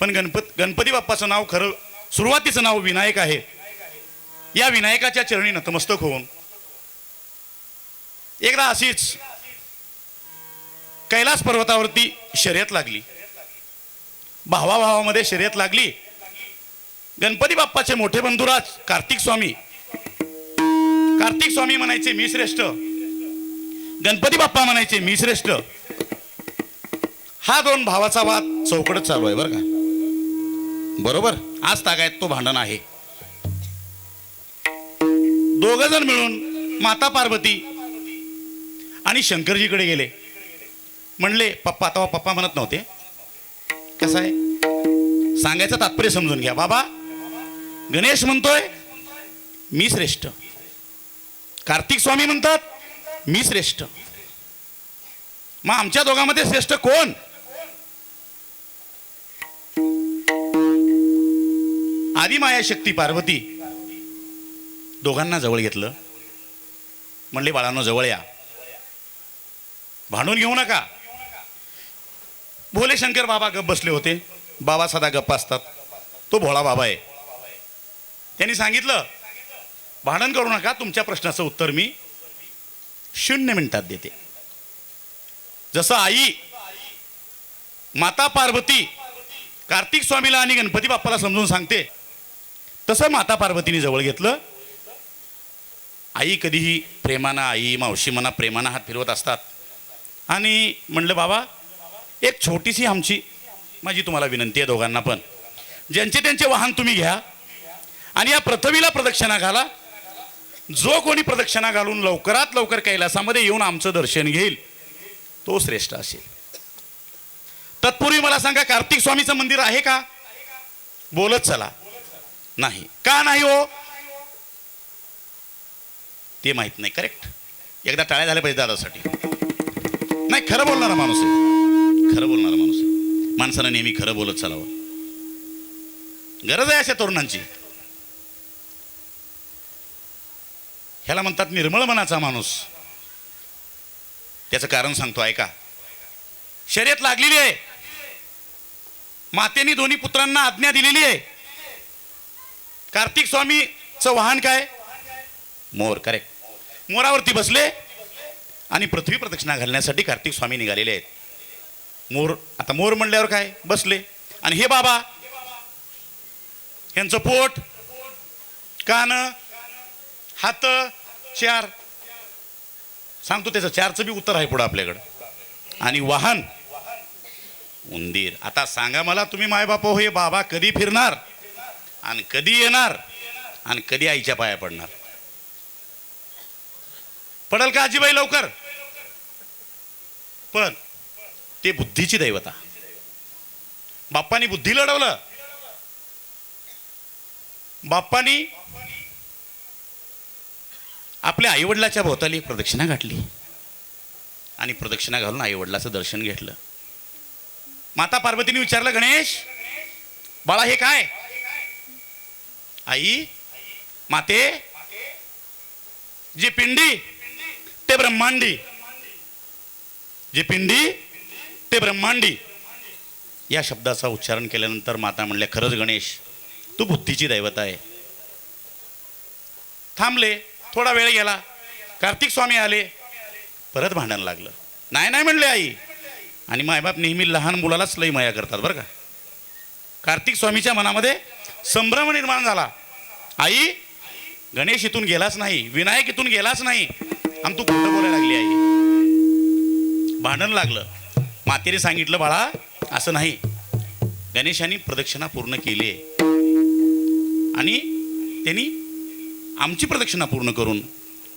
पण गणपत गणपती बाप्पाचं नाव खरं सुरुवातीचं नाव विनायक आहे. या विनायकाच्या चरणी नतमस्तक होऊन एकदा अशीच कैलास पर्वतावरती शर्यत लागली. भावाभावामध्ये शर्यत लागली. गणपती बाप्पाचे मोठे बंधुराज कार्तिक स्वामी कार्तिक स्वामी म्हणायचे मी श्रेष्ठ. गणपती बाप्पा म्हणायचे मी श्रेष्ठ. हा दोन भावाचा वाद चौकडच चालू आहे बरं का. बरोबर? आज तागायत तो भांडण आहे. दोघ जण मिळून माता पार्वती आणि शंकरजीकडे गेले. म्हणले पप्पा आता हो पप्पा म्हणत नव्हते. कसं आहे? सांगायचं तात्पर्य समजून घ्या. बाबा गणेश म्हणतोय मी श्रेष्ठ. कार्तिक स्वामी म्हणतात मी श्रेष्ठ. मग आमच्या दोघांमध्ये श्रेष्ठ कोण? आदिमाया शक्ती पार्वती दोघांना जवळ घेतलं. म्हणले बाळांनो जवळ या. भांडून घेऊ नका. भोले शंकर बाबा गप बसले होते. बाबा सदा गप्प असतात. तो भोळा बाबा आहे. त्यांनी सांगितलं भांडण करू नका तुमच्या प्रश्नाचं उत्तर मी शून्य मिनिटात देते. जसं आई माता पार्वती कार्तिक स्वामीला आणि गणपती बाप्पाला समजून सांगते तसं माता पार्वतीने जवळ घेतलं. आई कधीही प्रेमानं आई मावशी मना प्रेमानं हात फिरवत असतात. आणि म्हणलं बाबा एक छोटीशी आमची माझी तुम्हाला विनंती आहे दोघांना पण. ज्यांचे त्यांचे वाहन तुम्ही घ्या आणि या पृथ्वीला प्रदक्षिणा घाला. जो कोणी प्रदक्षिणा घालून लवकरात लवकर कैलासामध्ये येऊन आमचं दर्शन घेईल तो श्रेष्ठ असेल. तत्पूर्वी मला सांगा कार्तिक स्वामीचं मंदिर आहे का? बोलत चला. नाही. का नाही हो? ते माहीत नाही करेक्ट एकदा टाळ्या झाल्या पाहिजे दादासाठी. नाही खरं बोलणारा माणूस आहे. खरं बोलणारा माणूस आहे. माणसानं नेहमी खरं बोलत चालावं. गरज आहे अशा तरुणांची. ह्याला म्हणतात निर्मळ मनाचा माणूस. त्याचं कारण सांगतो ऐका. शर्यत लागलेली आहे. मातेने दोन्ही पुत्रांना आज्ञा दिलेली आहे. कार्तिक स्वामीचं वाहन काय? मोर करेक्ट मोरावरती बसले आणि पृथ्वी प्रदक्षिणा घालण्यासाठी कार्तिक स्वामी निघालेले आहेत. मोर आता मोर म्हणल्यावर काय? बसले. आणि हे बाबा यांचं पोट कान हात चार. सांगतो त्याचं चारचं बी उत्तर आहे पुढं आपल्याकडं. आणि वाहन. उंदीर. आता सांगा मला तुम्ही मायबाप हो हे बाबा कधी फिरणार? आणि कधी येणार आणि कधी आईच्या पाया पडणार? पडल का आजीबाई लवकर? पण ते बुद्धीची दैवता. बाप्पानी बुद्धी लढवलं. बाप्पानी आपल्या आईवडिलाच्या भोवताली एक प्रदक्षिणा घातली. आणि प्रदक्षिणा घालून आईवडिलाचं दर्शन घेतलं. माता पार्वतीने विचारलं गणेश बाळा हे काय? आई माते जी पिंडी ते ब्रह्मांडी. जी पिंडी ते ब्रह्मांडी. या शब्दाचा उच्चारण केल्यानंतर माता म्हणल्या खरंच गणेश तू बुद्धीची दैवत आहे. थांबले थोडा वेळ गेला. कार्तिक स्वामी आले. परत भांडण लागलं. नाही नाही म्हणले आई. आणि मायबाप नेहमी लहान मुलालाच लई माया करतात बरं का. कार्तिक स्वामीच्या मनामध्ये संभ्रम निर्माण झाला. आई गणेश इथून गेलाच नाही विनायक इथून गेलाच नाही. आम तू खोटं बोलायला लागली आई. भांडण लागलं. मातेने सांगितलं बाळा असं नाही. गणेशाने प्रदक्षिणा पूर्ण केली आहे. आणि त्यांनी आमची प्रदक्षिणा पूर्ण करून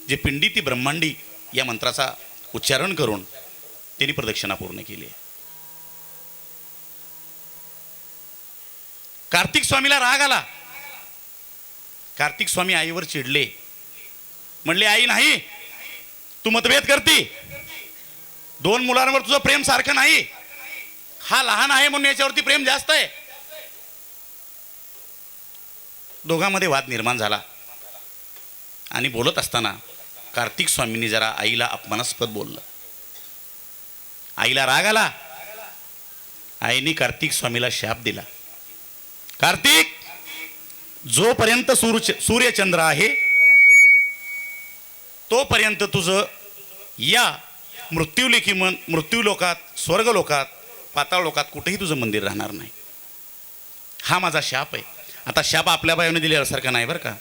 जे पिंडी ती ब्रह्मांडी या मंत्राचा उच्चारण करून त्यांनी प्रदक्षिणा पूर्ण केली आहे. कार्तिक स्वामीला राग आला. कार्तिक स्वामी आईवर चिडले. म्हणले आई नाही तू मतभेद करती. दोन मुलांवर तुझं प्रेम सारखं नाही. हा लहान आहे म्हणून याच्यावरती प्रेम जास्त आहे. दोघांमध्ये वाद निर्माण झाला. आणि बोलत असताना कार्तिक स्वामींनी जरा आईला अपमानास्पद बोललं. आईला राग आला. आईने कार्तिक स्वामीला शाप दिला. कार्तिक जोपर्यंत सूर्य सूर्यचंद्र आहे तोपर्यंत तुझं या मृत्यूलेखी मन मृत्यूलोकात स्वर्गलोकात पाताळ लोकात कुठेही तुझं मंदिर राहणार नाही. हा माझा शाप आहे. आता शाप आपल्या बायाने दिल्यासारखा नाही बरं का.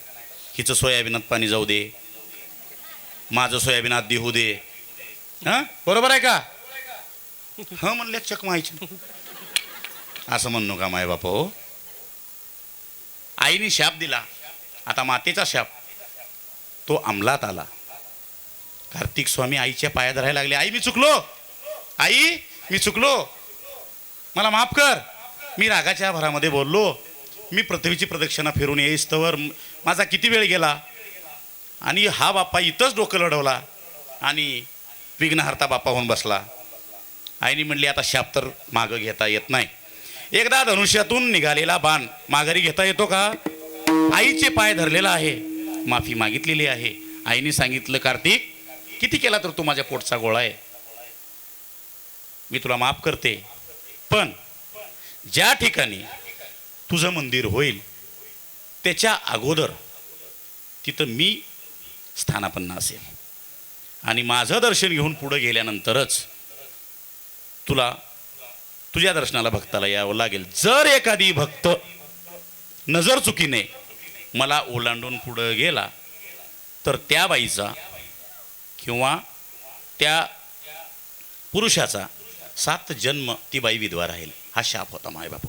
हिचं सोयाबीनात पाणी जाऊ दे. माझं सोयाबीनात दे होऊ दे. हां? बरोबर आहे का? हं म्हणले चक मायचे असं म्हणू का माय बाप हो. आईने शाप दिला. आता मातेचा शाप. तो अंमलात आला. कार्तिक स्वामी आईच्या पाया धरायला लागले. आई मी चुकलो. आई मी चुकलो. मला माफ कर. मी रागाच्या भरामध्ये बोललो. मी पृथ्वीची प्रदक्षिणा फिरून येईस तर माझा किती वेळ गेला? आणि हा बाप्पा इथंच डोकं लढवला आणि विघ्नहर्ता बाप्पा होऊन बसला. आईने म्हणली आता शाप तर मागं घेता येत नाही. एकदा धनुष्यातून निघालेला बाण माघारी घेता येतो का? आईचे पाय धरलेला आहे. माफी मागितलेली आहे. आईने सांगितलं कार्तिक किती केला तर तू माझ्या पोटचा गोळा आहे? मी तुला माफ करते. पण ज्या ठिकाणी तुझं मंदिर होईल त्याच्या अगोदर तिथं मी स्थानापन्न असेल आणि माझं दर्शन घेऊन पुढं गेल्यानंतरच तुला तुझ्या दर्शनाला भक्ताला यावं लागेल. जर एखादी भक्त नजर चुकीने मला ओलांडून पुढं गेला तर त्या बाईचा किंवा त्या पुरुषाचा सात जन्म ती बाई विधवा राहील. हा शाप होता मायबापू.